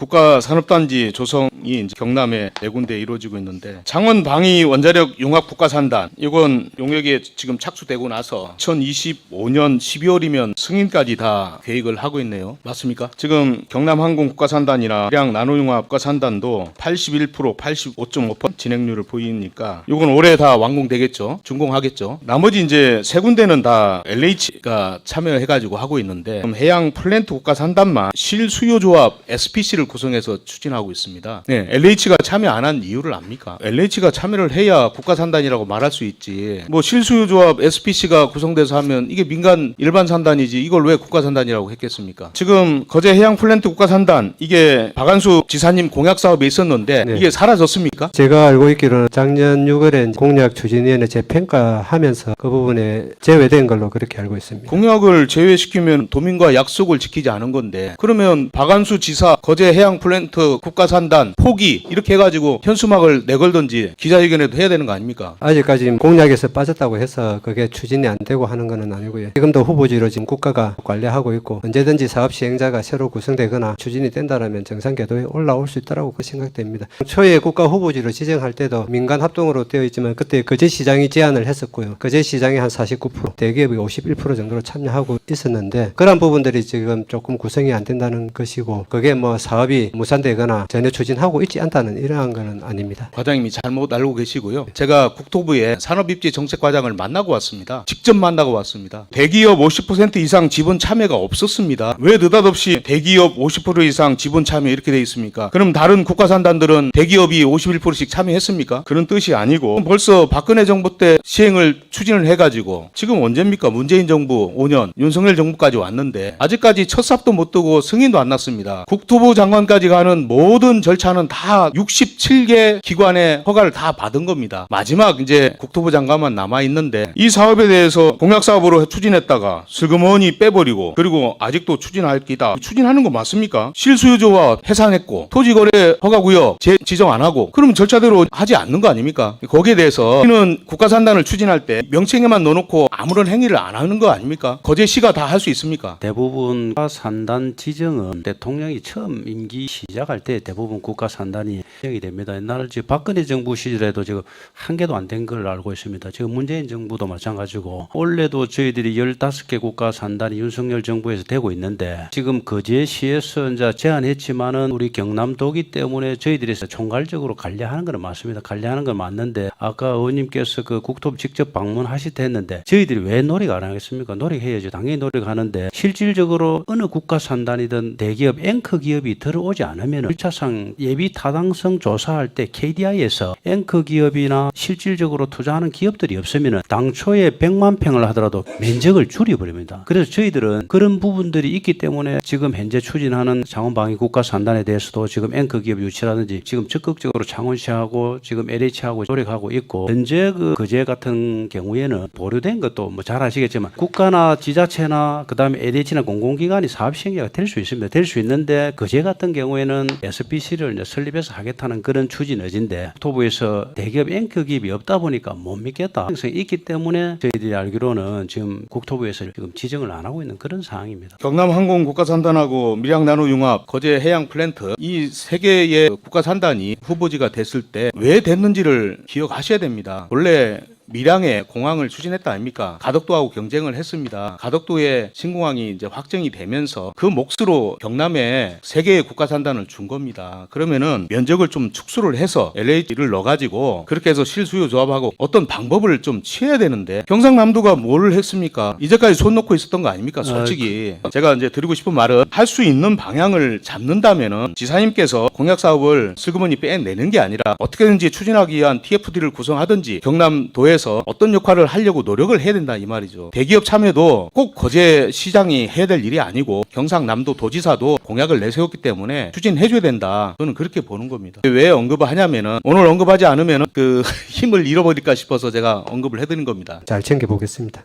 국가 산업단지 조성 이 이제 경남에 네 군데 이루어지고 있는데 창원 방위 원자력 융합 국가산단 이건 용역에 지금 착수되고 나서 2025년 12월이면 승인까지 다 계획을 하고 있네요. 맞습니까? 지금 경남항공 국가산단이나 밀양 나노융합 국가산단도 81% 85.5% 진행률을 보이니까 이건 올해 다 완공되겠죠. 준공하겠죠. 나머지 이제 세 군데는 다 LH가 참여해가지고 하고 있는데 해양 플랜트 국가산단만 실수요조합 SPC를 구성해서 추진하고 있습니다. 네, LH가 참여 안 한 이유를 압니까? LH가 참여를 해야 국가산단이라고 말할 수 있지. 뭐 실수요조합 SPC가 구성돼서 하면 이게 민간 일반 산단이지 이걸 왜 국가산단이라고 했겠습니까? 지금 거제 해양 플랜트 국가산단 이게 박한수 지사님 공약 사업에 있었는데 네. 이게 사라졌습니까? 제가 알고 있기로는 작년 6월에 공약 추진위원회 재평가하면서 그 부분에 제외된 걸로 그렇게 알고 있습니다. 공약을 제외시키면 도민과 약속을 지키지 않은 건데 그러면 박한수 지사 거제 해양 플랜트 국가산단 포기 이렇게 해가지고 현수막을 내걸든지 기자회견에도 해야 되는 거 아닙니까? 아직까지 공약에서 빠졌다고 해서 그게 추진이 안 되고 하는 것은 아니고요. 지금도 후보지로 지금 국가가 관리하고 있고 언제든지 사업 시행자가 새로 구성되거나 추진이 된다라면 정상 궤도에 올라올 수 있다라고 생각됩니다. 초에 국가 후보지로 지정할 때도 민간 합동으로 되어 있지만 그때 거제 시장이 제안을 했었고요. 거제 시장이 한 49%, 대기업이 51% 정도로 참여하고 있었는데 그런 부분들이 지금 조금 구성이 안 된다는 것이고 그게 뭐 사업이 무산되거나 전혀 추진하고 있지 않다는 이러한 거는 아닙니다. 과장님이 잘못 알고 계시고요. 제가 국토부의 산업입지 정책과장을 만나고 왔습니다. 직접 만나고 왔습니다. 대기업 50% 이상 지분 참여가 없었습니다. 왜 느닷없이 대기업 50% 이상 지분 참여 이렇게 돼 있습니까? 그럼 다른 국가산단들은 대기업이 51%씩 참여했습니까? 그런 뜻이 아니고 벌써 박근혜 정부 때 시행을 추진을 해가지고 지금 언제입니까? 문재인 정부 5년, 윤석열 정부까지 왔는데 아직까지 첫 삽도 못 뜨고 승인도 안 났습니다. 국토부 장관까지 가는 모든 절차는 다 67개 기관의 허가를 다 받은 겁니다. 마지막 이제 국토부 장관만 남아 있는데 이 사업에 대해서 공약 사업으로 추진했다가 슬그머니 빼버리고 그리고 아직도 추진할 기다 추진하는 거 맞습니까? 실수요조와 해산했고 토지거래 허가구역 제- 지정 안 하고 그럼 절차대로 하지 않는 거 아닙니까? 거기에 대해서 우리는 국가산단을 추진할 때 명칭에만 넣어놓고 아무런 행위를 안 하는 거 아닙니까? 거제 시가 다 할 수 있습니까? 대부분 국가산단 지정은 대통령이 처음 임기 시작할 때 대부분 국가 산단이 지정이 됩니다. 옛날 지금 박근혜 정부 시절에도 지금 한 개도 안 된 걸 알고 있습니다. 지금 문재인 정부도 마찬가지고 올해도 저희들이 15개 국가 산단이 윤석열 정부에서 되고 있는데 지금 거제 시에서 이제 제안했지만은 우리 경남 도기 때문에 저희들이 총괄적으로 관리하는 건 맞습니다. 관리하는 건 맞는데 아까 의원님께서 그 국토부 직접 방문하실 때 했는데 저희들이 왜 노력 안 하겠습니까? 노력해야죠. 당연히 노력하는데 실질적으로 어느 국가 산단이든 대기업 앵커 기업이 들어오지 않으면 1차상 예비 타당성 조사할 때 KDI에서 앵커 기업이나 실질적으로 투자하는 기업들이 없으면 당초에 100만 평을 하더라도 면적을 줄여버립니다. 그래서 저희들은 그런 부분들이 있기 때문에 지금 현재 추진하는 창원방위 국가 산단에 대해서도 지금 앵커 기업 유치라든지 지금 적극적으로 창원시하고 지금 LH하고 노력하고 있고 현재 그 거제 같은 경우에는 보류된 것도 뭐 잘 아시겠지만 국가나 지자체나 그다음에 LH나 공공기관이 사업 시행자가 될 수 있습니다. 될 수 있는데 거제 같은 경우에는 SPC를 설립해서 하겠다는 그런 추진 의지인데 토부에서 대기업 앵커 기업이 없다 보니까 못 믿겠다. 가능성이 있기 때문에 저희들이 알기로는 지금 국토부에서 지금 지정을 안 하고 있는 그런 상황입니다. 경남 항공 국가 산단하고 밀양 나노 융합, 거제 해양 플랜트 이 세 개의 국가 산단이 후보지가 됐을 때 왜 됐는지를 기억하셔야 됩니다. 원래 밀양에 공항을 추진했다 아닙니까? 가덕도하고 경쟁을 했습니다. 가덕도에 신공항이 이제 확정이 되면서 그 몫으로 경남에 세 개의 국가 산단을 준 겁니다. 그러면은 면적을 좀 축소를 해서 LH를 넣어가지고 그렇게 해서 실수요 조합하고 어떤 방법을 좀 취해야 되는데 경상남도가 뭘 했습니까? 이제까지 손 놓고 있었던 거 아닙니까? 솔직히 제가 이제 드리고 싶은 말은 할 수 있는 방향을 잡는다면은 지사님께서 공약 사업을 슬그머니 빼내는 게 아니라 어떻게든지 추진하기 위한 TFD를 구성하든지 경남도 에서 어떤 역할을 하려고 노력을 해야 된다 이 말이죠. 대기업 참여도 꼭 거제 시장이 해야 될 일이 아니고 경상남도 도지사도 공약을 내세웠기 때문에 추진해줘야 된다. 저는 그렇게 보는 겁니다. 왜 언급을 하냐면은 오늘 언급하지 않으면은 그 힘을 잃어버릴까 싶어서 제가 언급을 해드린 겁니다. 잘 챙겨보겠습니다.